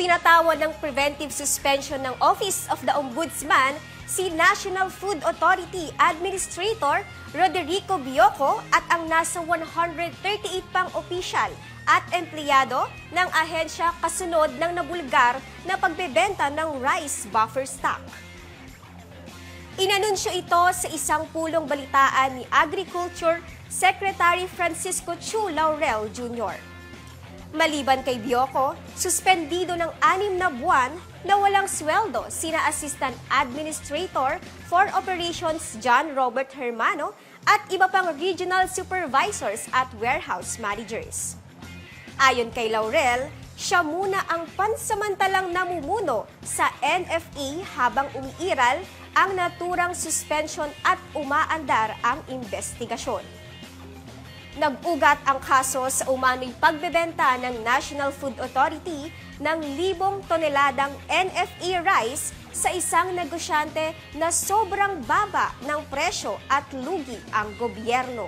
Pinatawad ng preventive suspension ng Office of the Ombudsman si National Food Authority Administrator Roderico Bioco at ang nasa 138 pang opisyal at empleyado ng ahensya kasunod ng nabulgar na pagbebenta ng rice buffer stock. Inanunsyo ito sa isang pulong balitaan ni Agriculture Secretary Francisco Chu Laurel Jr. Maliban kay Bioco, suspendido ng anim na buwan na walang sweldo sina Assistant Administrator for Operations John Robert Hermano at iba pang regional supervisors at warehouse managers. Ayon kay Laurel, siya muna ang pansamantalang namumuno sa NFA habang umiiral ang naturang suspension at umaandar ang investigasyon. Nag-ugat ang kaso sa umano'y pagbebenta ng National Food Authority ng libong toneladang NFA rice sa isang negosyante na sobrang baba ng presyo at lugi ang gobyerno.